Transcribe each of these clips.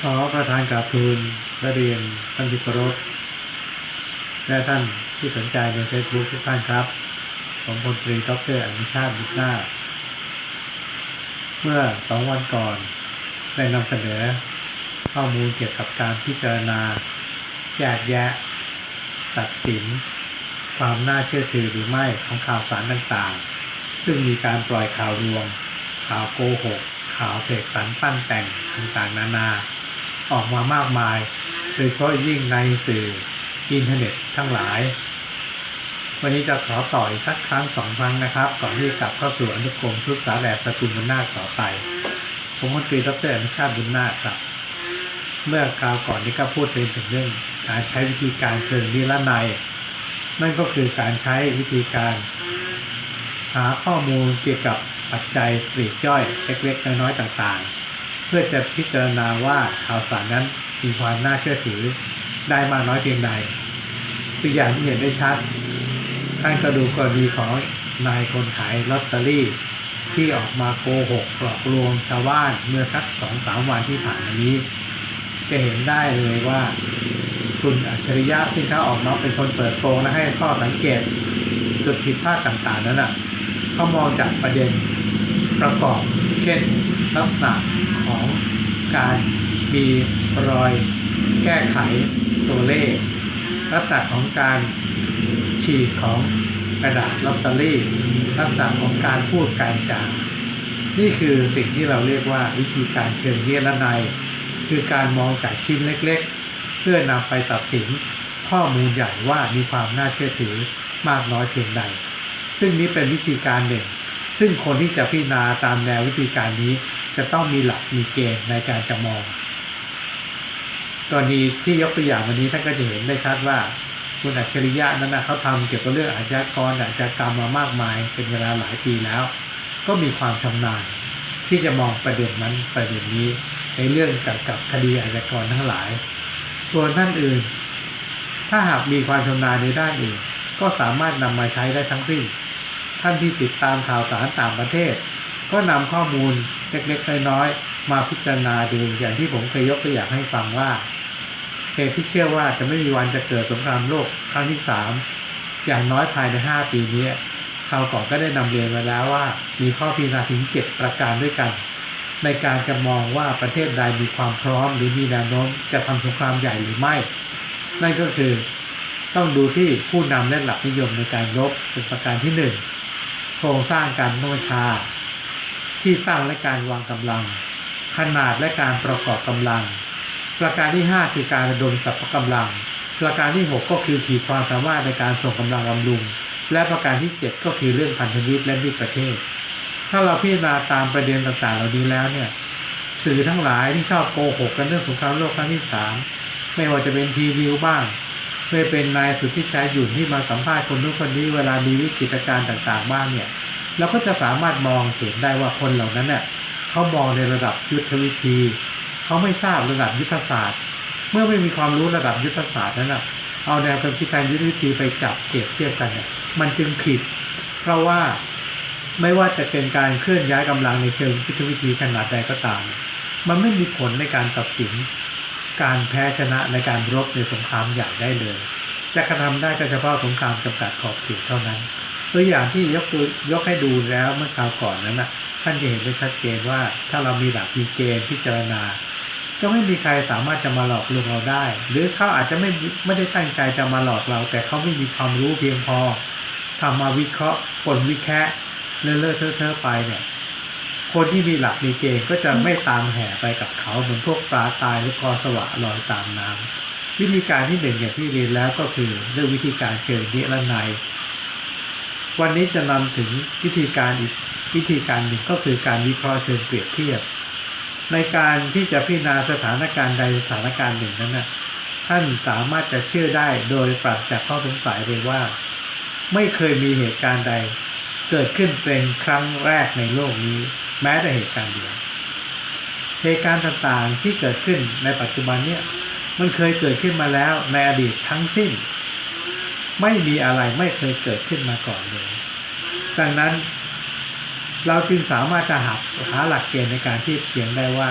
ขอประธานกราบทูลและเรียนท่านที่เคารพและท่านที่สนใจในเฟซบุ๊กทุกท่านครับ ผมพลตรีดรอนุชาติบุตรนาเมื่อสองวันก่อนได้นำเสนอข้อมูลเกี่ยวกับการพิจารณาแยกแยะ ตัดสิน ความน่าเชื่อถือหรือไม่ของข่าวสารต่างๆ ซึ่งมีการปล่อยข่าวลวง ข่าวโกหก ข่าวเสกสรรปั้นแต่งต่างๆนานา ออกมามากมาย โดยเฉพาะยิ่งในสื่ออินเทอร์เน็ตทั้งหลาย วันนี้จะขอต่ออีกสักครั้งสองครั้งนะครับ ก่อนที่กลับเข้าสู่อนุกรมชุดสาแหลสกุลบุญนาคต่อไป ผมมนตรีดรอนุชาติบุญนาคครับ เมื่อคราวก่อนนี้ก็พูดถึงเรื่องการใช้วิธีการเชิงนิรนัยนั่นก็คือการใช้วิธีการหาข้อมูลเกี่ยวกับ ปัจจัยปลีกย่อยเล็กๆน้อยๆต่างๆ เพื่อจะพิจารณาว่าข่าวสารนั้นมีความน่าเชื่อถือได้มากน้อยเพียงใดตัวอย่างที่เห็นได้ชัดท่านก็ดูกรณีของนายคนขายลอตเตอรี่ ที่ออกมาโกหกหลอกลวงชาวบ้านเมื่อสักสองสามวันที่ผ่านมานี้ จะเห็นได้เลยว่าคุณอัจฉริยะที่เขาออกมาเป็นคนเปิดโปงและให้ข้อสังเกตจุดผิดพลาดต่างๆนั้นอะเขามองจากประเด็น ประกอบ เช่น ลักษณะของการมีรอยแก้ไขตัวเลข ลักษณะของการฉีกของกระดาษลอตเตอรี่ ลักษณะของการพูดการจานี่คือสิ่งที่เราเรียกว่าวิธีการเชิงเนียรนัยคือการมองจากชิ้นเล็กๆ เพื่อนำไปตัดสินข้อมูลใหญ่ว่ามีความน่าเชื่อถือมากน้อยเพียงใด ซึ่งนี้เป็นวิธีการหนึ่ง ซึ่งคนที่จะพิจารณาตามแนววิธีการนี้ จะต้องมีหลักมีเกณฑ์ในการจะมองกรณีที่ยกตัวอย่างวันนี้ท่านก็จะเห็นได้ชัดว่าคุณอัจฉริยะนั้นนะเขาทำเกี่ยวกับเรื่องอาชญากรอาชญากรรมมามากมาย เป็นเวลาหลายปีแล้ว ก็มีความชำนาญที่จะมองประเด็นนั้นประเด็นนี้ในเรื่องเกี่ยวกับคดีอาชญากรทั้งหลาย ส่วนท่านอื่น ถ้าหากมีความชำนาญในด้านอื่น ก็สามารถนำมาใช้ได้ทั้งสิ้น ท่านที่ติดตามข่าวสารต่างประเทศ ก็นำข้อมูลเล็กๆน้อยๆมาพิจารณาดูอย่างที่ผมเคยยกตัวอย่างให้ฟังว่าเหตุที่เชื่อว่าจะไม่มีวันจะเกิดสงครามโลกครั้งที่สามอย่างน้อยภายในห้าปีนี้คราวก่อนก็ได้นำเรียนมาแล้วว่า มีข้อพิจารณาถึงเจ็ดประการด้วยกัน ในการจะมองว่าประเทศใดมีความพร้อมหรือมีแนวโน้มจะทำสงครามใหญ่หรือไม่ นั่นก็คือต้องดูที่ผู้นำและหลักนิยมในการรบเป็นประการที่หนึ่ง โครงสร้างการโนชา ที่ตั้งและการวางกำลัง ขนาดและการประกอบกำลัง ประการที่ 5 คือการระดมสรรพกำลัง ประการที่ 6 ก็คือขีดความสามารถในการส่งกำลังบำรุง และประการที่ 7 ก็คือเรื่องพันธมิตรและมิตรประเทศ ถ้าเราพิจารณาตามประเด็นต่างๆ เหล่านี้แล้วเนี่ยสื่อทั้งหลายที่ชอบโกหกกันเรื่องสงครามโลกครั้งที่สามไม่ว่าจะเป็นทีวิวบ้าง ไม่เป็นนายสุทธิชัยหยุ่ที่มาสัมภาษณ์คนนู้นคนนี้เวลามีวิกฤตการณ์ต่างๆบ้างเนี่ยเราก็จะสามารถมองเห็นได้ว่าคนเหล่านั้นเนี่ยเขามองในระดับยุทธวิธีเขาไม่ทราบระดับยุทธศาสตร์ เมื่อไม่มีความรู้ระดับยุทธศาสตร์นั้นน่ะเอาแนวความคิดทางยุทธวิธีไปจับเปรียบเทียบกันเนี่ยมันจึงผิด เพราะว่าไม่ว่าจะเป็นการเคลื่อนย้ายกำลังในเชิงยุทธวิธีขนาดใดก็ตาม มันไม่มีผลในการตัดสิน การแพ้ชนะในการรบในสงครามใหญ่ได้เลย จะกระทำได้ก็เฉพาะสงครามจำกัดขอบเขตเท่านั้น ตัวอย่างที่ยกตัวยกให้ดูแล้วเมื่อคราวก่อนนั้นนะท่านจะเห็นได้ชัดเจนว่าถ้าเรามีหลักมีเกณฑ์พิจารณาก็ไม่มีใครสามารถจะมาหลอกลวงเราได้ หรือเขาอาจจะไม่ไม่ได้ตั้งใจจะมาหลอกเรา แต่เขาไม่มีความรู้เพียงพอทำมาวิเคราะห์ผลวิแคะเลอะเลอเทอะเทอะไปเนี่ย คนที่มีหลักมีเกณฑ์ก็จะไม่ตามแห่ไปกับเขาเหมือนพวกปลาตายหรือกอสวะลอยตามน้ำวิธีการที่หนึ่งอย่างที่เรียนแล้วก็คือเรื่องวิธีการเชิงนิรนัยวันนี้จะนำถึงวิธีการอีกวิธีการหนึ่งก็คือการวิเคราะห์เชิงเปรียบเทียบ ในการที่จะพิจารณาสถานการณ์ใดสถานการณ์หนึ่งนั้นนะท่านสามารถจะเชื่อได้โดยปราศจากข้อสงสัยเลยว่า ไม่เคยมีเหตุการณ์ใด เกิดขึ้นเป็นครั้งแรกในโลกนี้ แม้แต่เหตุการณ์เดียวเหตุการณ์ต่างๆที่เกิดขึ้นในปัจจุบันเนี่ยมันเคยเกิดขึ้นมาแล้วในอดีตทั้งสิ้น ไม่มีอะไรไม่เคยเกิดขึ้นมาก่อนเลย ดังนั้น เราจึงสามารถจะหักหาหลักเกณฑ์ในการที่เทียงได้ว่า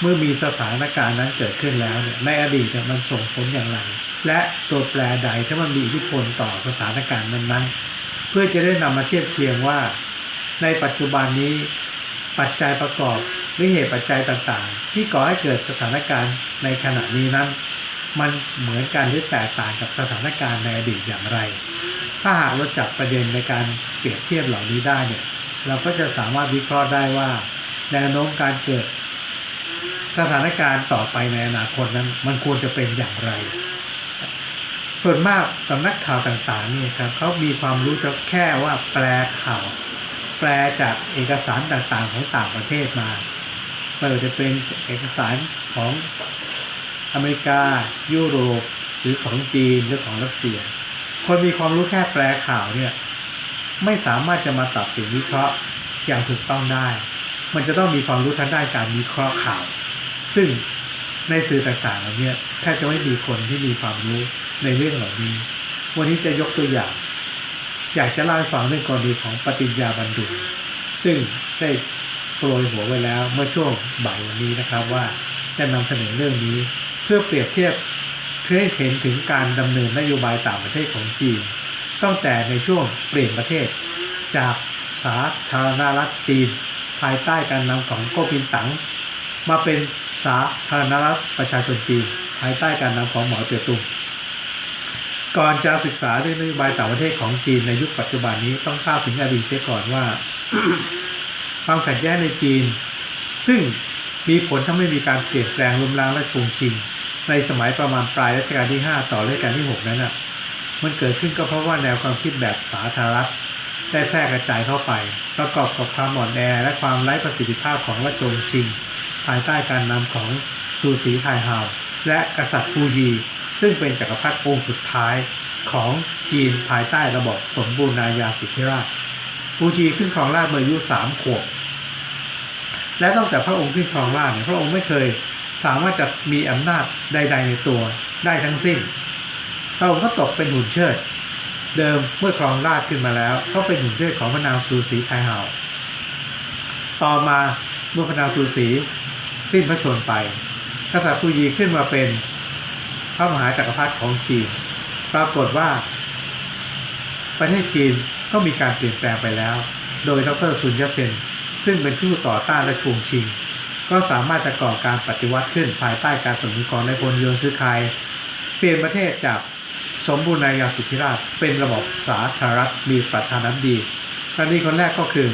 เมื่อมีสถานการณ์นั้นเกิดขึ้นแล้วเนี่ยในอดีตเนี่ยมันส่งผลอย่างไร และตัวแปรใดที่มันมีอิทธิพลต่อสถานการณ์นั้นๆเพื่อจะได้นำมาเทียบเคียงว่า ในปัจจุบันนี้ ปัจจัยประกอบหรือเหตุปัจจัยต่างๆ ที่ก่อให้เกิดสถานการณ์ในขณะนี้นั้น มันเหมือนกันหรือแตกต่างกับสถานการณ์ในอดีตอย่างไร ถ้าหากเราจับประเด็นในการเปรียบเทียบเหล่านี้ได้เนี่ยเราก็จะสามารถวิเคราะห์ได้ว่าแนวโน้มการเกิด สถานการณ์ต่อไปในอนาคตนั้น มันควรจะเป็นอย่างไร ส่วนมากสำนักข่าวต่างๆนี่ครับเขามีความรู้จะแค่ว่าแปลข่าว แปลจากเอกสารต่างๆของต่างประเทศมาไม่ว่าจะเป็นเอกสารของอเมริกา ยุโรป หรือของจีนหรือของรัสเซีย คนมีความรู้แค่แปลข่าวเนี่ยไม่สามารถจะมาตัดสินวิเคราะห์อย่างถูกต้องได้ มันจะต้องมีความรู้ทางด้านการวิเคราะห์ข่าว ซึ่งในสื่อต่างๆเหล่านี้แทบจะไม่มีคนที่มีความรู้ในเรื่องเหล่านี้ วันนี้จะยกตัวอย่าง อยากจะเล่าให้ฟังเรื่องกรณีของปฏิญญาบรรดุลซึ่งได้โปรยหัวไว้แล้วเมื่อช่วงบ่ายวันนี้นะครับว่าจะนำเสนอเรื่องนี้ เพื่อเปรียบเทียบเพื่อให้เห็นถึงการดำเนินนโยบายต่างประเทศของจีน ตั้งแต่ในช่วงเปลี่ยนประเทศ จากสาธารณรัฐจีน ภายใต้การนำของโกปินตั๋งมาเป็นสาธารณรัฐประชาชนจีน ภายใต้การนำของเหมาเจ๋อตุง ก่อนจะศึกษาเรื่องนโยบายต่างประเทศของจีนในยุคปัจจุบันนี้ต้องทราบถึงอดีตเสียก่อนว่า ความขัดแย้งในจีน ซึ่งมีผลทำให้มีการเปลี่ยนแปลงล้มล้างและชงชิงในสมัยประมาณปลายรัชกาลที่ 5 ต่อรัชกาลที่ 6 นั้นอะ มันเกิดขึ้นก็เพราะว่าแนวความคิดแบบสาธารณรัฐได้แพร่กระจายเข้าไป ประกอบกับความอ่อนแอและความไร้ประสิทธิภาพของรัชชงชิง ภายใต้การนำของซูสีไทเฮาและกษัตริย์ปูยี ซึ่งเป็นจักรพรรดิองค์สุดท้ายของจีนภายใต้ระบบสมบูรณาญาสิทธิราชย์ปูยีขึ้นครองราชเมื่ออายุสามขวบและตั้งแต่พระองค์ขึ้นครองราชเนี่ยพระองค์ไม่เคยสามารถจะมีอำนาจใด ๆ ในตัวได้ทั้งสิ้นพระองค์ก็ตกเป็นหุ่นเชิด เดิมเมื่อครองราชขึ้นมาแล้ว ก็เป็นหุ่นเชิดของพระนางซูสีไทเฮาต่อมาเมื่อพระนางซูสีสิ้นพระชนไป กษัตริย์ปูยีขึ้นมาเป็น ระมหาจักรพรรดิของจีน ปรากฏว่า ประเทศจีนก็มีการเปลี่ยนแปลงไปแล้ว โดยดรซุนยัตเซนซึ่งเป็นผู้ต่อต้านและชวงชิง ก็สามารถจะก่อการปฏิวัติขึ้นภายใต้การสนับสนุนของนายพลโยนซื้อคายเปลี่ยนประเทศจากสมบูรณาญาสิทธิราชเป็นระบบสาธารณรัฐมีประธานาธิบดีท่านนี้คนแรกก็คือ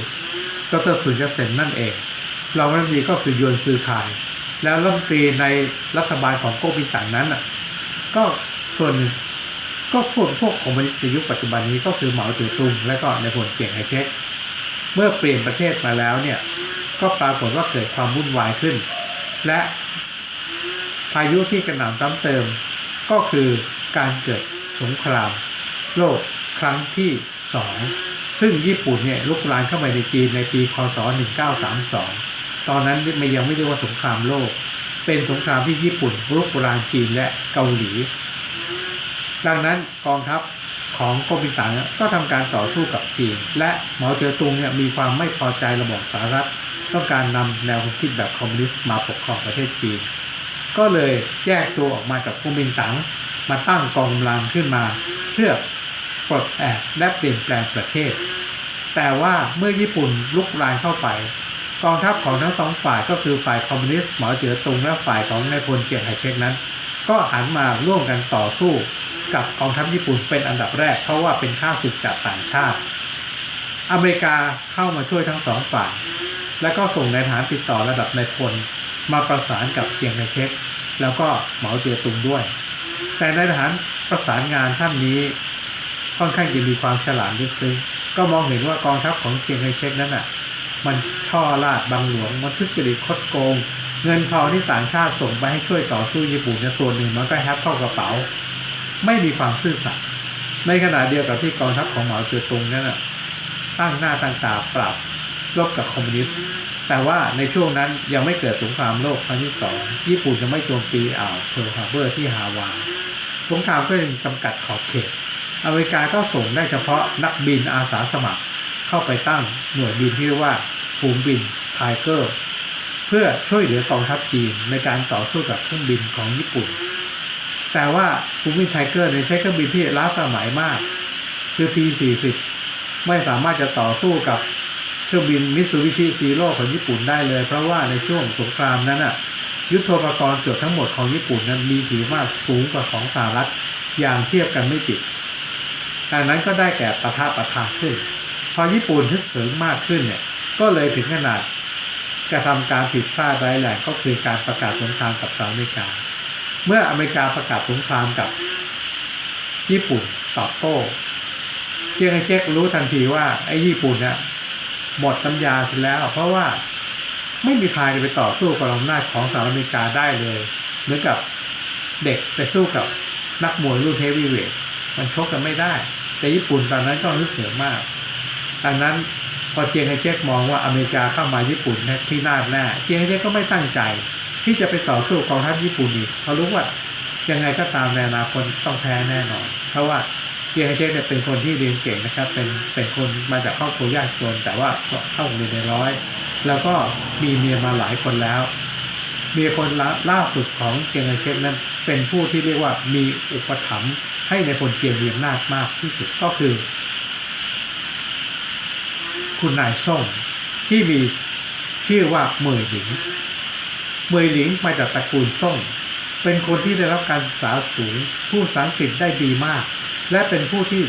ดรสุนยัตเซนนั่นเองรองรัฐมนตรีก็คือโยนซื้อคาย แล้วรัฐมนตรีในรัฐบาลของโกบินตังนั้น ก็ส่วนก็พวกพวกคอมมิวนิสต์ในยุคปัจจุบันนี้ก็คือเหมาจือตุงและก็ในผลเจียงไคเช็กเมื่อเปลี่ยนประเทศมาแล้วเนี่ยก็ปรากฏว่าเกิดความวุ่นวายขึ้น และพายุที่กระหน่ำซ้ำเติม ก็คือการเกิดสงคราม โลกครั้งที่สองซึ่งญี่ปุ่นเนี่ยลุกลามเข้ามาในจีนในปี คศ 1932 ตอนนั้นไม่ยังไม่เรียกว่าสงครามโลก เป็นสงครามที่ญี่ปุ่นลุกรานจีนและเกาหลี ดังนั้นกองทัพของกบินตังก็ทำการต่อสู้กับจีน และเหมาเจ๋อตุงเนี่ยมีความไม่พอใจระบบสหรัฐ ต้องการนำแนวความคิดแบบคอมมิวนิสต์มาปกครองประเทศจีน ก็เลยแยกตัวออกมาจากกบินตังมาตั้งกองกำลังขึ้นมา เพื่อปลดแอกและเปลี่ยนแปลงประเทศ แต่ว่าเมื่อญี่ปุ่นลุกรานเข้าไป กองทัพของทั้งสองฝ่ายก็คือฝ่ายคอมมิวนิสต์หมอเจ๋อตุงและฝ่ายของนายพลเจียงไคเชกนั้น ก็หันมาร่วมกันต่อสู้กับกองทัพญี่ปุ่นเป็นอันดับแรก เพราะว่าเป็นข้าศึกจากต่างชาติ อเมริกาเข้ามาช่วยทั้งสองฝ่าย และก็ส่งนายทหารติดต่อระดับนายพลมาประสานกับเจียงไคเชกแล้วก็เหมาเจ๋อตุงด้วย แต่นายทหารประสานงานท่านนี้ค่อนข้างจะมีความฉลาดลึกซึ้งก็มองเห็นว่ากองทัพของเจียงไคเชกนั้นอะ มันช่อลาดบังหลวง มันทุจริตคดโกง เงินทองที่ต่างชาติส่งไปให้ช่วยต่อสู้ญี่ปุ่นในส่วนหนึ่งมันก็แฮปเข้ากระเป๋า ไม่มีความซื่อสัตย์ในขณะเดียวกับที่กองทัพของเหมาเจ๋อตุงนั้นอะตั้งหน้าตั้งตาปรับรบกับคอมมิวนิสต์แต่ว่าในช่วงนั้นยังไม่เกิดสงครามโลกครั้งที่สองญี่ปุ่นจะไม่โจมตีอ่าวเพิร์ลฮาร์เบอร์ที่ฮาวายสงครามก็ยังจำกัดขอบเขต อเมริกาก็ส่งได้เฉพาะนักบินอาสาสมัคร เข้าไปตั้งหน่วยบินที่เรียกว่าฝูงบินไทเกอร์เพื่อช่วยเหลือกองทัพจีนในการต่อสู้กับเครื่องบินของญี่ปุ่น แต่ว่าฝูงบินไทเกอร์เนี่ยใช้เครื่องบินที่ล้าสมัยมาก คือ P40 ไม่สามารถจะต่อสู้กับเครื่องบินมิตซูบิชิซีโร่ของญี่ปุ่นได้เลย เพราะว่าในช่วงสงครามนั้นน่ะยุทโธปกรณ์เกือบทั้งหมดของญี่ปุ่นนั้นมีขีดมากสูงกว่าของสหรัฐอย่างเทียบกันไม่ติดดังนั้นก็ได้แก่ปะทะปะทะขึ้น พอญี่ปุ่นทึกเหิมมากขึ้นเนี่ย ก็เลยถึงขนาดกระทำการผิดพลาดร้ายแรงก็คือการประกาศสงครามกับสหรัฐอเมริกา เมื่ออเมริกาประกาศสงครามกับ ญี่ปุ่นตอบโต้เพียงไอเช็ครู้ทันทีว่าไอ้ญี่ปุ่นเนี่ยหมดน้ำยาเสร็จแล้ว เพราะว่าไม่มีใครไปต่อสู้กับอำนาจของสหรัฐอเมริกาได้เลยเหมือนกับเด็กไปสู้กับนักมวยรุ่นเฮฟวีเวทมันชกกันไม่ได้ แต่ญี่ปุ่นตอนนั้นก็นึกเหนือมาก ดังนั้นพอเจียงไคเชกมองว่าอเมริกาเข้ามาญี่ปุ่นน่ที่นาดแน่เจียงไคเชกก็ไม่ตั้งใจ ที่จะไปต่อสู้กองทัพญี่ปุ่นอีกเขารู้ว่ายังไงก็ตามในอนาคตต้องแพ้แน่นอน เพราะว่าเจียงไคเชกเนี่ยเป็นคนที่เรียนเก่งนะครับ เป็นเป็นคนมาจากครอบครัวยากจนแต่ว่าเข้าเรียนในร้อย แล้วก็มีเมียมาหลายคนแล้วเมียคนล่าสุดของเจียงไคเชกนั้นเป็นผู้ที่เรียกว่ามีอุปถัมภ์ให้ในพลเจียงเรียนนาดมากที่สุดก็คือ คุณนายส่งที่มีชื่อว่าเมยหลิง เมยหลิงมาจากตระกูลส่ง เป็นคนที่ได้รับการศึกษาสูงผู้ภาษาอังกฤษได้ดีมาก และเป็นผู้ที่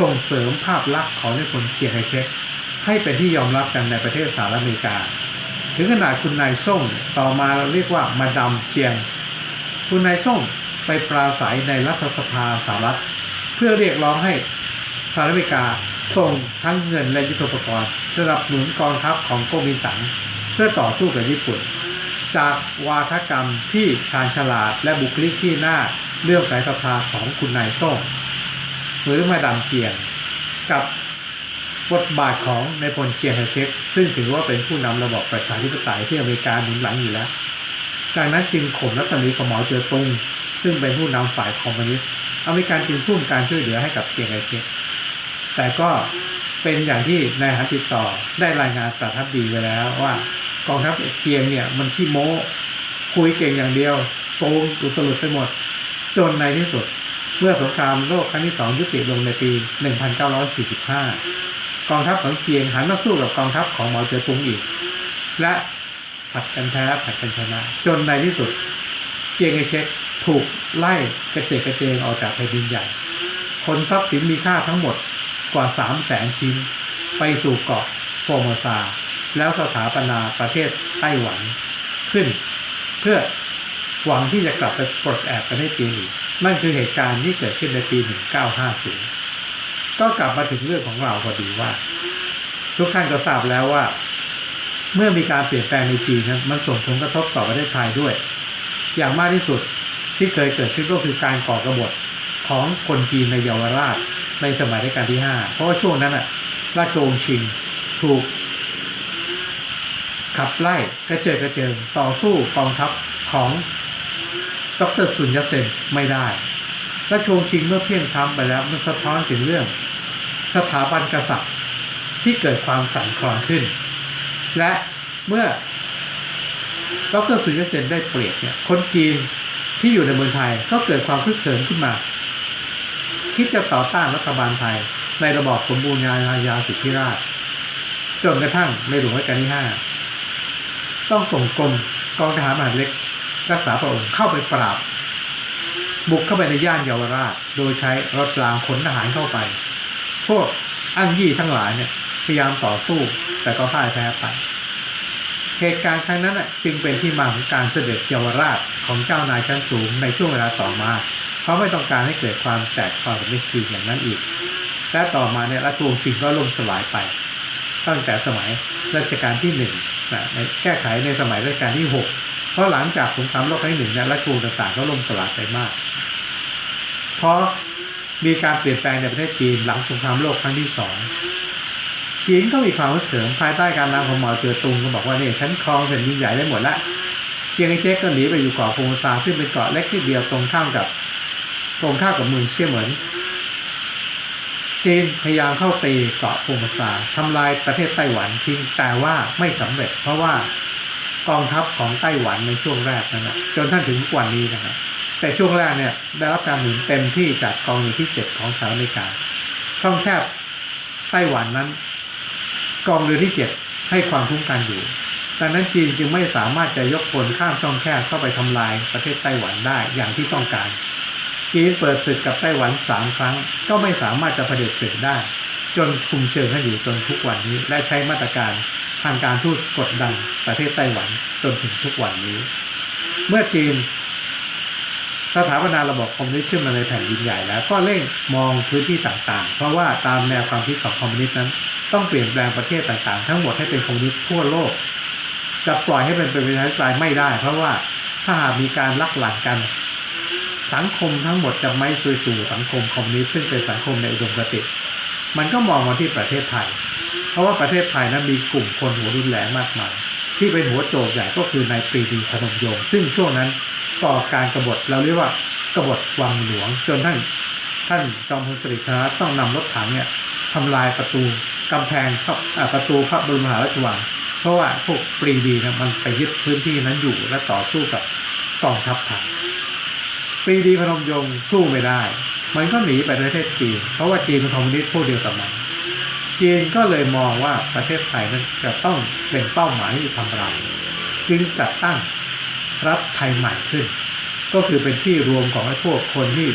ส่งเสริมภาพลักษณ์ของในคนเจียงไคเช็กให้เป็นที่ยอมรับกันในประเทศสหรัฐอเมริกา ถึงขนาดคุณนายส่งต่อมาเราเรียกว่ามาดามเจียง คุณนายส่งไปปราศัยในรัฐสภาสหรัฐ เพื่อเรียกร้องให้สหรัฐอเมริกา ส่งทั้งเงินและยุทโธปกรณ์สนับสนุนกองทัพของโกมินตังเพื่อต่อสู้กับญี่ปุ่น จากวาทกรรมที่ชาญฉลาดและบุคลิกที่น่าเลื่อมสายศรัทธาของคุณนายส่งหรือมาดามเจียง กับบทบาทของในพลเจียงไคเชกซึ่งถือว่าเป็นผู้นำระบอบประชาธิปไตยที่อเมริกาหนุนหลังอยู่แล้วดังนั้นจึงข่มรัศมีของหมอเจอตุงซึ่งเป็นผู้นำฝ่ายคอมมิวนิสต์อเมริกันจึงทุ่มการช่วยเหลือให้กับเจียงไคเชก แต่ก็เป็นอย่างที่นายหันติดต่อได้รายงานประทับดีไว้แล้วว่ากองทัพเจียงเนี่ยมันขี้โม้คุยเก่งอย่างเดียวโกงอุตลุดไปหมด จนในที่สุด เมื่อสงครามโลกครั้งที่สองยุติลงในปี 1945 กองทัพของเจียงหันมาสู้กับกองทัพของเหมาเจ๋อตุงอีก และผัดกันแพ้ผัดกันชนะ จนในที่สุดเจียงไคเชกถูกไล่กระเจิดกระเจงออกจากแผ่นดินใหญ่ คนทรัพย์สินมีค่าทั้งหมด กว่า 3 0 0แสนชิ้น ไปสู่เกาะโฟร์โมซา แล้วสถาปนาประเทศไต้หวันขึ้น เพื่อหวังที่จะกลับไปปลดแอกประเทศจีนอีกนั่นคือเหตุการณ์ที่เกิดขึ้นในปี 1950 ก็กลับมาถึงเรื่องของเราพอดีว่า ทุกท่านก็ทราบแล้วว่า เมื่อมีการเปลี่ยนแปลงในจีนนั้นมันส่งผลกระทบต่อประเทศไทยด้วย อย่างมากที่สุดที่เคยเกิดขึ้นก็คือการก่อกระบฏของคนจีนในเยาวราช ในสมัยรัชกาลที่ห้าเพราะว่าช่วงนั้นอะราชวงศ์ชิงถูก ขับไล่กระเจิดกระเจิงต่อสู้กองทัพของดรสุญญเซนไม่ได้ราชวงศ์ชิงเมื่อเพียงทำไปแล้วมันสะท้อนถึงเรื่อง สถาบันกษัตริย์ที่เกิดความสั่นคลอนขึ้น และเมื่อดรสุญญเซนได้เปรียบเนี่ยคนจีนที่อยู่ในเมืองไทยก็เกิดความคึกเขิมขึ้นมา คิดจะต่อต้านรัฐบาลไทย ในระบอบสมบูรณานอาญาสิทธิราชจนกระทั่งในหลวงรัชกาลที่ห้าต้องส่งกรมกองทหารมหาเล็ก รักษาพระองค์เข้าไปปราบ บุกเข้าไปในย่านเยาวราช โดยใช้รถรางขนทหารเข้าไป พวกอั้งยี่ทั้งหลายเนี่ยพยายามต่อสู้แต่ก็พ่ายแพ้ไปเหตุการณ์ครั้งนั้นจึงเป็นที่มาของการเสด็จเยาวราชของเจ้านายชั้นสูงในช่วงเวลาต่อมา เพราไม่ต้องการให้เกิดความแตกความสามัคคีอย่างนั้นอีก และต่อมาเนี่ยราชวงศ์ชิงก็ล่มสลายไป ตั้งแต่สมัยรัชกาลที่หนึ่งนะในแก้ไขในสมัยรัชกาลที่หกเพราะหลังจากสงครามโลกครั้งที่หนึ่งเนี่ยราชวงศ์ต่างๆก็ล่มสลายไปมาก เพราะมีการเปลี่ยนแปลงในประเทศจีนหลังสงครามโลกครั้งที่สองจีนก็มีความเฉิมภายใต้การนำของหมอเจอตุงก็บอกว่าเนี่ยฉันครองแผ่นดินใหญ่ได้หมดละเกียงไอเจ๊กก็หนีไปอยู่เกาะฟงซาซึ่งเป็นเกาะเล็กที่เดียวตรงข้ามกับ ตรงข้ากับเมืองเชี่ยเหมินจีนพยายามเข้าตีเกาะฟูมาซาทำลายประเทศไต้หวันทิ้งแต่ว่าไม่สำเร็จ เพราะว่ากองทัพของไต้หวันในช่วงแรกนั้นนะจนท่านถึงวันนี้นะครับแต่ช่วงแรกเนี่ยได้รับการหนุนเต็มที่จากกองเรือที่เจ็ดของสหรัฐอเมริกาช่องแคบไต้หวันนั้น กองเรือที่เจ็ดให้ความคุ้มกันอยู่ดังนั้นจีนจึงไม่สามารถจะยกพลข้ามช่องแคบเข้าไปทำลายประเทศไต้หวันได้อย่างที่ต้องการ จีนเปิดศึกกับไต้หวันสามครั้ง ก็ไม่สามารถจะเผด็จศึกได้ จนคุมเชิงให้อยู่จนทุกวันนี้ และใช้มาตรการทางการทูตกดดันประเทศไต้หวันจนถึงทุกวันนี้ เมื่อจีนสถาปนาระบบคอมมิวนิสต์ขึ้นมาในแผ่นดินใหญ่แล้ว ก็เร่งมองพื้นที่ต่างๆ เพราะว่าตามแนวความคิดของคอมมิวนิสต์นั้น ต้องเปลี่ยนแปลงประเทศต่างๆ ทั้งหมดให้เป็นคอมมิวนิสต์ทั่วโลก จะปล่อยให้เป็นประชาธิปไตยไม่ได้ เพราะว่าถ้าหากมีการลักหลักกัน สังคมทั้งหมดจะไม่สู่สู่สังคมคอมมิวนิสต์ซึ่งเป็นสังคมในอุดมคติ มันก็มองมาที่ประเทศไทย เพราะว่าประเทศไทยนั้นมีกลุ่มคนหัวรุนแรงมากมาย ที่เป็นหัวโจกใหญ่ก็คือนายปรีดีพนมยงค์ซึ่งช่วงนั้นก่อการกบฏเราเรียกว่ากบฏวังหลวง จนท่านท่านจอมพลสฤษดิ์นรัตน์ต้องนำรถถังเนี่ยทำลายประตูกำแพงเข้าอ่าประตูพระบรมมหาราชวัง เพราะว่าพวกปรีดีนะมันไปยึดพื้นที่นั้นอยู่และต่อสู้กับกองทัพไทย ปรีดีพนมยงค์สู้ไม่ได้ มันก็หนีไปประเทศจีน เพราะว่าจีนเป็นคอมมิวนิสต์พวกเดียวกับมัน จีนก็เลยมองว่าประเทศไทยนั้นจะต้องเป็นเป้าหมายที่ทำลายจึงจัดตั้งรัฐไทยใหม่ขึ้น ก็คือเป็นที่รวมของไอ้พวกคนที่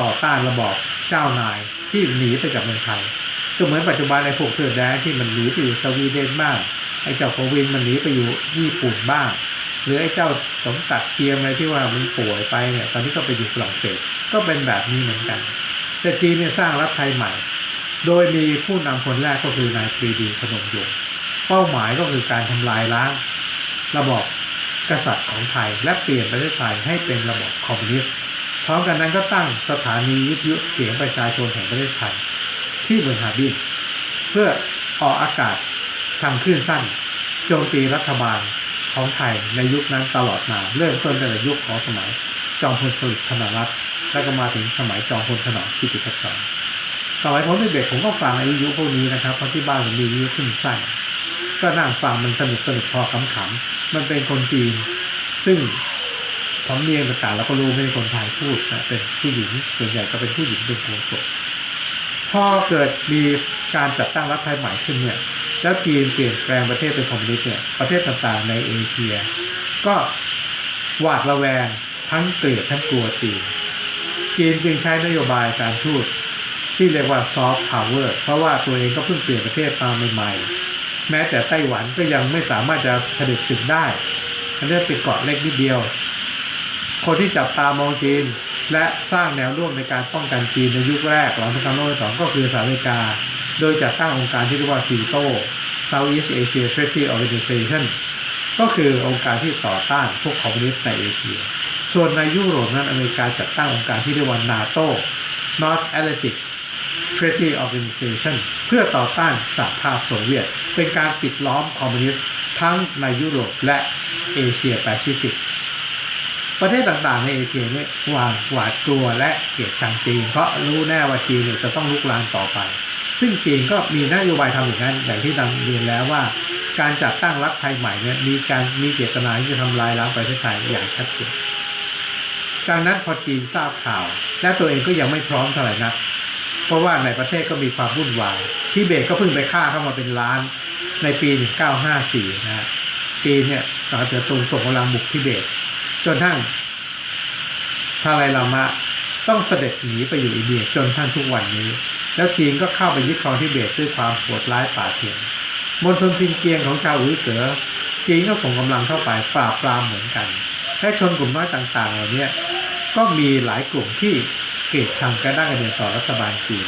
ต่อต้านระบอบเจ้านายที่หนีไปจากเมืองไทยก็เหมือนปัจจุบันไอ้พวกเสื้อแดงที่มันหนีไปอยู่สวีเดนบ้างไอ้เจ้าโควินมันหนีไปอยู่ญี่ปุ่นบ้าง หรือไอ้เจ้าสมศักดิ์เทียมอะไรที่ว่ามันป่วยไปเนี่ยตอนนี้ก็ไปอยู่ฝรั่งเศสก็เป็นแบบนี้เหมือนกัน แต่จีนเนี่ยสร้างรัฐไทยใหม่ โดยมีผู้นำคนแรกก็คือนายปรีดีพนมยงค์เป้าหมายก็คือการทำลายล้างระบอบกษัตริย์ของไทย และเปลี่ยนประเทศไทยให้เป็นระบอบคอมมิวนิสต์พร้อมกันนั้นก็ตั้งสถานีวิทยุเสียงประชาชนแห่งประเทศไทย ที่เมืองฮาร์บินเพื่อออกอากาศทำคลื่นสั้นโจมตีรัฐบาล ของไทยในยุคนั้นตลอดมาเริ่มต้นตั้งแต่ยุคของสมัยจอมพลสฤษดิ์ธนรัตน์แล้วก็มาถึงสมัยจอมพลถนอมกิติพัฒน์สมัยผมเด็กๆผมก็ฟังไอ้ยุพวกนี้นะครับเพราะที่บ้านผมมียุคลื่นสั้นก็นั่งฟังมันสนุกสนุกพอขำๆมันเป็นคนจีน ซึ่งสำเนียงต่างๆเราก็รู้ไม่ใช่คนไทยพูดนะเป็นผู้หญิงส่วนใหญ่ก็เป็นผู้หญิงเป็นโฆษกพอเกิดมีการจัดตั้งรัฐไทยใหม่ขึ้นเนี่ย แล้วจีนเปลี่ยนแปลงประเทศเป็นคอมมิวนิสต์เนี่ยประเทศต่างๆในเอเชีย ก็หวาดระแวงทั้งเกลียดทั้งกลัวจีนจีนจึงใช้นโยบายการทูตที่เรียกว่าซอฟต์พาวเวอร์เพราะว่าตัวเองก็เพิ่งเปลี่ยนประเทศมาใหม่ๆ แม้แต่ไต้หวันก็ยังไม่สามารถจะผด็จศึกได้มันได้เป็นเกาะเล็กนิดเดียว คนที่จับตามองจีน และสร้างแนวร่วมในการป้องกันจีนในยุคแรกหลังสงครามโลกที่สองก็คือสหรัฐอเมริกา โดยจัดตั้งองค์การที่เรียกว่าซีโต Southeast Asia Treaty Organization ก็คือองค์การที่ต่อต้านพวกคอมมิวนิสต์ในเอเชีย ส่วนในยุโรปนั้นอเมริกาจัดตั้งองค์การที่เรียกว่านาโต้ North Atlantic Treaty Organization เพื่อต่อต้านสหภาพโซเวียต เป็นการปิดล้อมคอมมิวนิสต์ทั้งในยุโรปและเอเชียแปซิฟิก ประเทศต่างๆในเอเชียเนี่ยหวาดหวาดกลัวและเกลียดชังจีน เพราะรู้แน่ว่าจีนเนี่ยจะต้องลุกลามต่อไป ซึ่งจีนก็มีนโยบายทำอย่างนั้นอย่างที่นำเรียนแล้วว่า การจัดตั้งรัฐไทยใหม่เนี่ยมีการมีเจตนาที่จะทำลายล้างประเทศไทยอย่างชัดเจนดังนั้นพอจีนทราบข่าว และตัวเองก็ยังไม่พร้อมเท่าไหร่นัก เพราะว่าในประเทศก็มีความวุ่นวายที่เบตก็เพิ่งไปฆ่าเข้ามาเป็นล้านในปี 1954 นะฮะจีนเนี่ยต่อจากตูนส่งกำลังบุกทิเบต จนทั้งทาไลลามะต้องเสด็จหนีไปอยู่อินเดียจนท่านทุกวันนี้ แล้วจีนก็เข้าไปยึดครองทิเบตด้วยความโหดร้ายป่าเถื่อนมณฑลซินเกียงของชาวอุยเก๋อจีนก็ส่งกำลังเข้าไปปราบปรามเหมือนกัน และชนกลุ่มน้อยต่างๆเหล่านี้ก็มีหลายกลุ่มที่เกลียดชังกระด้างกระเดียต่อรัฐบาลจีน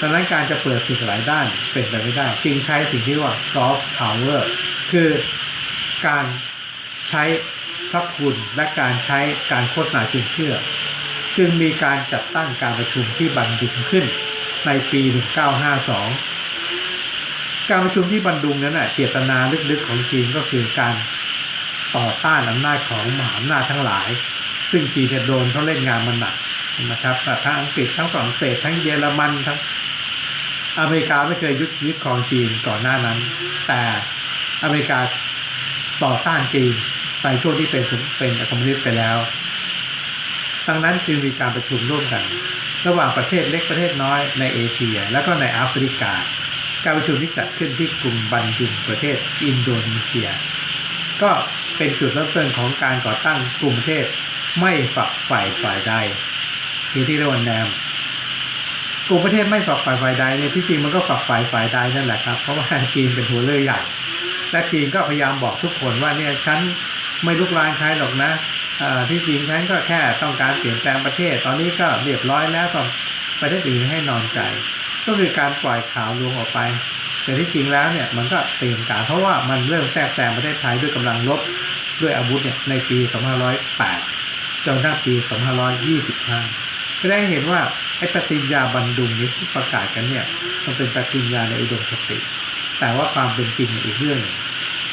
ดังนั้นการจะเปิดศึกหลายด้านเป็นไปไม่ได้จึงใช้สิ่งที่เรียกว่า soft power คือการใช้พระคุณและการใช้การโฆษณาชวนเชื่อ จึงมีการจัดตั้งการประชุมที่บันดุงขึ้น ในปี 1952 การประชุมที่บันดุงนั้นน่ะเจตนาลึกๆของจีนก็คือการต่อต้านอำนาจของมหาอำนาจทั้งหลาย ซึ่งจีนโดนเขาเล่นงานมันหนักนะครับทั้งอังกฤษทั้งฝรั่งเศสทั้งเยอรมันทั้งอเมริกาไม่เคยยึดยึดครองจีนก่อนหน้านั้น แต่อเมริกาต่อต้านจีนในช่วงที่เป็นเป็นคอมมิวนิสต์ไปแล้ว ดังนั้นจึงมีการประชุมร่วมกัน ระหว่างประเทศเล็กประเทศน้อยในเอเชีย และก็ในแอฟริกา การประชุมที่จัดขึ้นที่กรุงบันจุงประเทศอินโดนีเซีย ก็เป็นจุดเริ่มต้นของการก่อตั้งกลุ่มประเทศไม่ฝักฝ่ายฝ่ายใดหรือที่เรียกว่าแนมกลุ่มประเทศไม่ฝักฝ่ายฝ่ายใดเนี่ยที่จริงมันก็ฝักฝ่ายฝ่ายใดนั่นแหละครับเพราะว่าจีนเป็นหัวเรือใหญ่และจีนก็พยายามบอกทุกคนว่าเนี่ยฉันไม่ลุกลานใครหรอกนะ ที่จริงฉันก็แค่ต้องการเปลี่ยนแปลงประเทศ ตอนนี้ก็เรียบร้อยแล้วก็ประเทศอื่นให้นอนใจ ก็คือการปล่อยข่าวลวงออกไป แต่ที่จริงแล้วเนี่ยมันก็เตรียมการเพราะว่ามันเริ่มแทรกแซงประเทศไทยด้วยกำลังรบด้วยอาวุธเนี่ยในปี 2508 จนถึงปี 2525 ก็ได้เห็นว่าไอ้ปฏิญญาบันดุงนี้ที่ประกาศกันเนี่ยมันเป็นปฏิญญาในอุดมคติ แต่ว่าความเป็นจริงอีกเรื่องหนึ่ง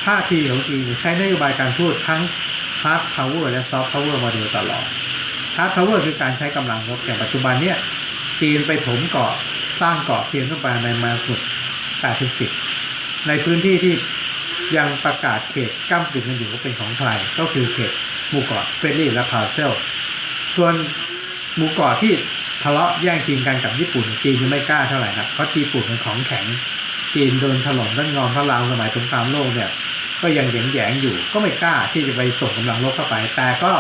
ท่าทีของจีนใช้นโยบายการทูตทั้ง hard power และ soft power มาโดยตลอด hard power คือการใช้กำลังรบอย่างปัจจุบันเนี่ยจีนไปถมเกาะสร้างเกาะเทียมขึ้นไปในมาสุดแปดสิบในพื้นที่ที่ยังประกาศเขตก้ามกึ่งกันอยู่ว่าเป็นของใครก็คือเขตหมู่เกาะสเปรลี่และพาเซลส่วนหมู่เกาะที่ทะเลาะแย่งชิงกันกับญี่ปุ่นจีนยังไม่กล้าเท่าไหร่นะเพราะญี่ปุ่นเป็นของแข็งจีนโดนถล่มทั้งงอมพระรามสมัยสงครามโลกเนี่ย ก็ยังแยงแยงอยู่ ก็ไม่กล้าที่จะไปส่งกำลังรบเข้าไป แต่ก็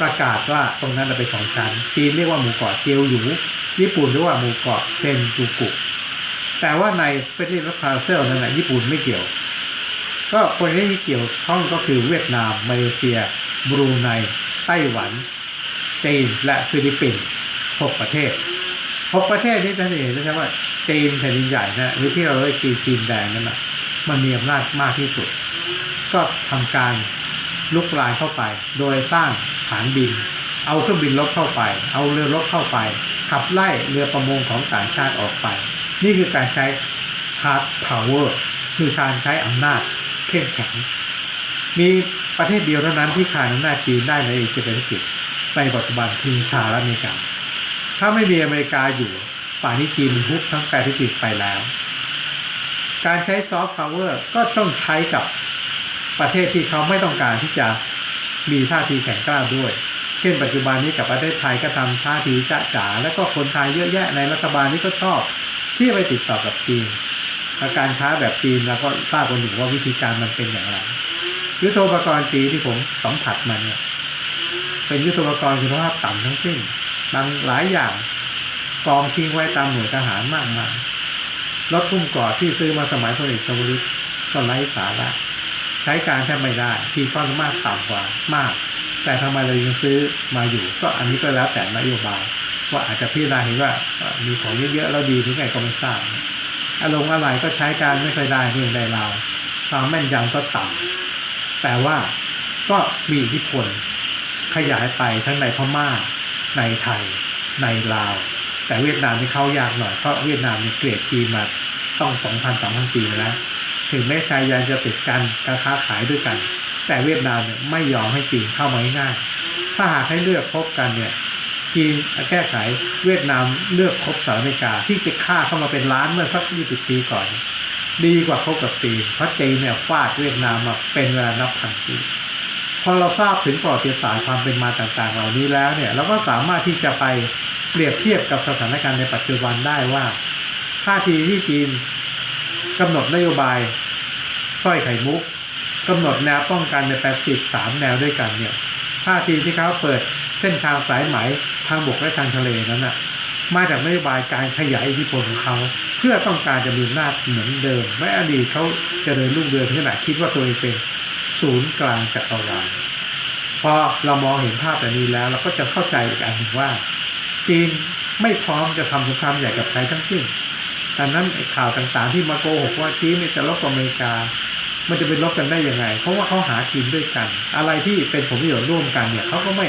ประกาศว่าตรงนั้นเป็นของฉันจีนเรียกว่าหมู่เกาะเจียวหยูญี่ปุ่นเรียกว่าหมู่เกาะเซนจูกุแต่ว่าในสเปเชียลพาเซลนั้นนะญี่ปุ่นไม่เกี่ยว ก็คนที่เกี่ยวข้องก็คือเวียดนาม มาเลเซีย บรูไนไต้หวันจีนและฟิลิปปินส์หกประเทศหกประเทศนี้จะเห็นใช่ไหมว่าจีนแผ่นดินใหญ่นะหรือที่เราเรียกจีนจีนแดงนั่นนะมันมีอำนาจมากที่สุด ก็ทำการลุกลานเข้าไป โดยสร้างฐานบิน เอาเครื่องบินรบเข้าไป เอาเรือรบเข้าไป ขับไล่เรือประมงของต่างชาติออกไป นี่คือการใช้ hard power คือการใช้อำนาจเข้มแข็ง มีประเทศเดียวเท่านั้นที่ขานอำนาจจีนได้ในเอเชียแปซิฟิกในปัจจุบันคือสหรัฐอเมริกา ถ้าไม่มีอเมริกาอยู่ป่านนี้จีนมันทุบทั้งแปซิฟิกไปแล้ว การใช้ซอฟต์พาวเวอร์ก็ต้องใช้กับ ประเทศที่เขาไม่ต้องการที่จะมีท่าทีแข็งกร้าวด้วย เช่น ปัจจุบันนี้กับประเทศไทยก็ทำท่าทีจ้าจ๋าแล้วก็คนไทยเยอะแยะในรัฐบาลนี้ก็ชอบที่ไปติดต่อกับจีนและการค้าแบบจีนเราก็ทราบกันอยู่ว่าวิธีการมันเป็นอย่างไรยุทโธปกรณ์จีนที่ผมสัมผัสมาเนี่ยเป็นยุทโธปกรณ์คุณภาพต่ำทั้งสิ้นบางหลายอย่างกองทิ้งไว้ตามหน่วยทหารมากมายรถพุ่มก่อที่ซื้อมาสมัยพลเอกชวลิตก็ไร้สาระ ใช้การแทบไม่ได้ทีความสามารถต่ำกว่ามาก แต่ทำไมเรายังซื้อมาอยู่ ก็อันนี้ก็แล้วแต่นโยบาย ว่าอาจจะพิจารณาเห็นว่ามีของเยอะๆแล้วดีหรือไงก็ไม่ทราบอารมณ์อะไรก็ใช้การไม่ค่อยได้เรื่องใดราวความแม่นยำก็ต่ำแต่ว่าก็มีอิทธิพลขยายไปทั้งในพม่า ในไทย ในลาว แต่เวียดนามนี่เข้ายากหน่อยเพราะเวียดนามนี่เกลียดจีนมาต้องสองพันสามพันปีมาแล้ว ถึงแม้ชายแดนจะติดกันการค้าขายด้วยกัน แต่เวียดนามเนี่ยไม่ยอมให้จีนเข้ามาง่ายถ้าหากให้เลือกพบกันเนี่ยจีนแก้ไขเวียดนามเลือกคบสหรัฐอเมริกาที่จะฆ่าเข้ามาเป็นล้านเมื่อสักยี่สิบปีก่อน ดีกว่าคบกับจีนเพราะจีนเนี่ยฟาดเวียดนามมาเป็นเวลานับพันปีพอเราทราบถึงประวัติศาสตร์ความเป็นมาต่างๆ เหล่านี้แล้วเนี่ยเราก็สามารถที่จะไปเปรียบเทียบกับสถานการณ์ในปัจจุบันได้ว่าท่าทีที่จีนกำหนดนโยบาย สร้อยไข่มุกกำหนดแนวป้องกันในแปซิฟิกสามแนวด้วยกันเนี่ยท่าทีที่เขาเปิดเส้นทางสายไหมทางบกและทางทะเลนั้นน่ะมาจากนโยบายการขยายอิทธิพลของเขาเพื่อต้องการจะมีอำนาจเหมือนเดิมไม่อดีตเขาเจริญรุ่งเรืองขนาดคิดว่าตัวเองเป็นศูนย์กลางจักรวาลพอเรามองเห็นภาพแบบนี้แล้ว เราก็จะเข้าใจอีกอันหนึ่งว่า จีนไม่พร้อมจะทำสงครามใหญ่กับใครทั้งสิ้นดังนั้นข่าวต่างๆที่มาโกหกว่าจีนจะลบกับอเมริกา มันจะเป็นลบกันได้ยังไง เพราะว่าเขาหากินด้วยกัน อะไรที่เป็นผลประโยชน์ร่วมกันเนี่ยเขาก็ไม่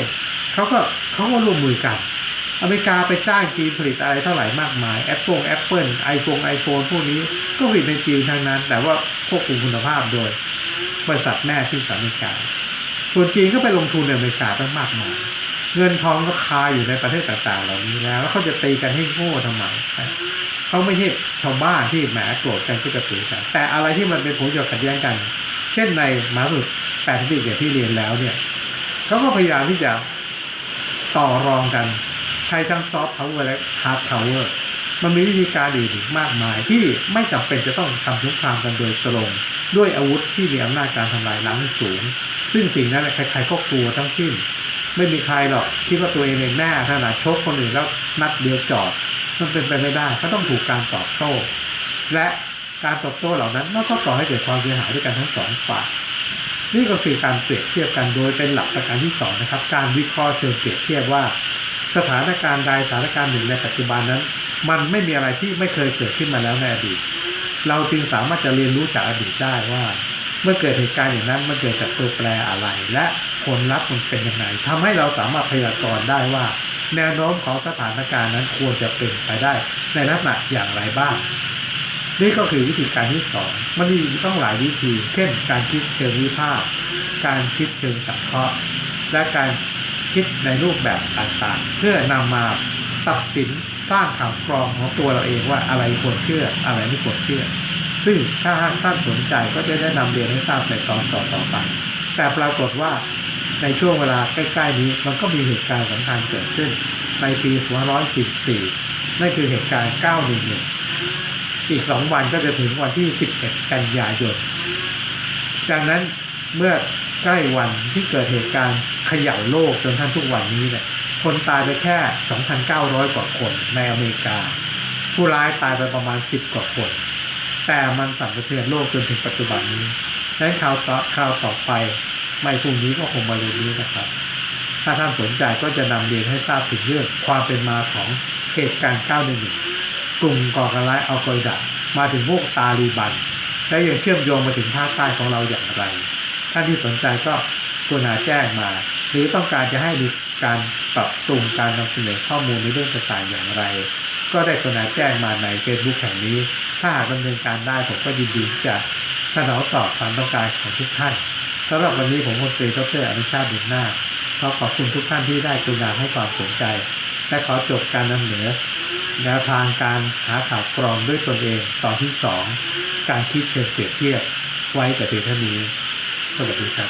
เขาก็เขาก็ร่วมมือกัน อเมริกาไปจ้างจีนผลิตอะไรเท่าไหร่มากมายแอปเปิลแอปเปิลไอโฟนไอโฟนพวกนี้ก็ผลิตในจีนทั้งนั้น แต่ว่าควบคุมคุณภาพโดยบริษัทแม่ที่สหรัฐอเมริกา ส่วนจีนก็ไปลงทุนในอเมริกาตั้งมากมายเงินทองก็คาอยู่ในประเทศต่างๆ เหล่านี้แล้วแล้วเขาจะตีกันให้โง่ทำไม เขาไม่ใช่ชาวบ้านที่แหมโกรธกันก็จะถือกัน แต่อะไรที่มันเป็นผลประโยชน์ขัดแย้งกัน เช่นในมหาสมุทรแปซิฟิกเนี่ยที่เรียนแล้วเนี่ยเขาก็พยายามที่จะต่อรองกัน ใช้ทั้งซอฟต์พาวเวอร์และฮาร์ดพาวเวอร์มันมีวิธีการอื่นอีกมากมายที่ไม่จำเป็นจะต้องทำสงครามกันโดยตรง ด้วยอาวุธที่มีอำนาจการทำลายล้างสูง ซึ่งสิ่งนั้นใครๆก็กลัวทั้งสิ้น ไม่มีใครหรอกคิดว่าตัวเองเองแน่ขนาดชกคนอื่นแล้วนัดเดียวจอด มันเป็นไปไม่ได้ก็ต้องถูกการตอบโต้ และการตอบโต้เหล่านั้นมันก็ก่อให้เกิดความเสียหายด้วยกันทั้งสองฝ่ายนี่ก็คือการเปรียบเทียบกันโดยเป็นหลักประการที่สองนะครับการวิเคราะห์เชิงเปรียบเทียบว่า สถานการณ์ใดสถานการณ์หนึ่งในปัจจุบันนั้น มันไม่มีอะไรที่ไม่เคยเกิดขึ้นมาแล้วในอดีต เราจึงสามารถจะเรียนรู้จากอดีตได้ว่า เมื่อเกิดเหตุการณ์อย่างนั้นมันเกิดจากตัวแปรอะไร และผลลัพธ์มันเป็นยังไงทำให้เราสามารถพยากรณ์ได้ว่า แนวโน้มของสถานการณ์นั้นควรจะเป็นไปได้ ในลักษณะอย่างไรบ้าง นี่ก็คือวิธีการที่สองมันมีต้องหลายวิธี เช่น การคิดเชิงวิพากษ์การคิดเชิงสังเคราะห์ และการคิดในรูปแบบต่างๆ เพื่อนำมาตัดสินสร้างข่าวกรองของตัวเราเองว่าอะไรควรเชื่ออะไรไม่ควรเชื่อ ซึ่งถ้าท่านสนใจก็จะได้นำเรียนให้ทราบในตอนต่อๆไป แต่ปรากฏว่า ในช่วงเวลาใกล้ๆนี้มันก็มีเหตุการณ์สำคัญเกิดขึ้น ในปี 2544นั่นคือเหตุการณ์ 911 อีกสองวันก็จะถึงวันที่ 11 กันยายน ดังนั้นเมื่อใกล้วันที่เกิดเหตุการณ์เขย่าโลกจนท่านทุกวันนี้เนี่ยคนตายไปแค่ 2,900 กว่าคนในอเมริกา ผู้ร้ายตายไปประมาณ 10 กว่าคน แต่มันสั่นสะเทือนโลกจนถึงปัจจุบันนี้ดังนั้นข่าวต่อข่าวต่อไป ไม่พรุ่งนี้ก็คงมาเร็วนี้นะครับ ถ้าท่านสนใจก็จะนำเรียนให้ทราบถึงเรื่องความเป็นมาของเหตุการณ์911กลุ่มก่อการร้ายอัลกออิดะมาถึงพวกตาลีบัน และยังเชื่อมโยงมาถึงภาคใต้ของเราอย่างไร ท่านที่สนใจก็กรุณาแจ้งมา หรือต้องการจะให้มีการปรับปรุงการนำเสนอข้อมูลในเรื่องต่างๆอย่างไร ก็ได้กรุณาแจ้งมาใน Facebook แห่งนี้ ถ้าหากดำเนินการได้ผมก็ยินดีที่จะสนองตอบความต้องการของทุกท่าน สำหรับวันนี้ผมพลตรีดรอนุชาติบุญนาคขอขอบคุณทุกท่านที่ได้กรุณาให้ความสนใจ และขอจบการนำเสนอแนวทางการหาข่าวกรองด้วยตนเองตอนที่สองการคิดเชิงเปรียบเทียบไว้แต่เพียงเท่านี้สวัสดีครับ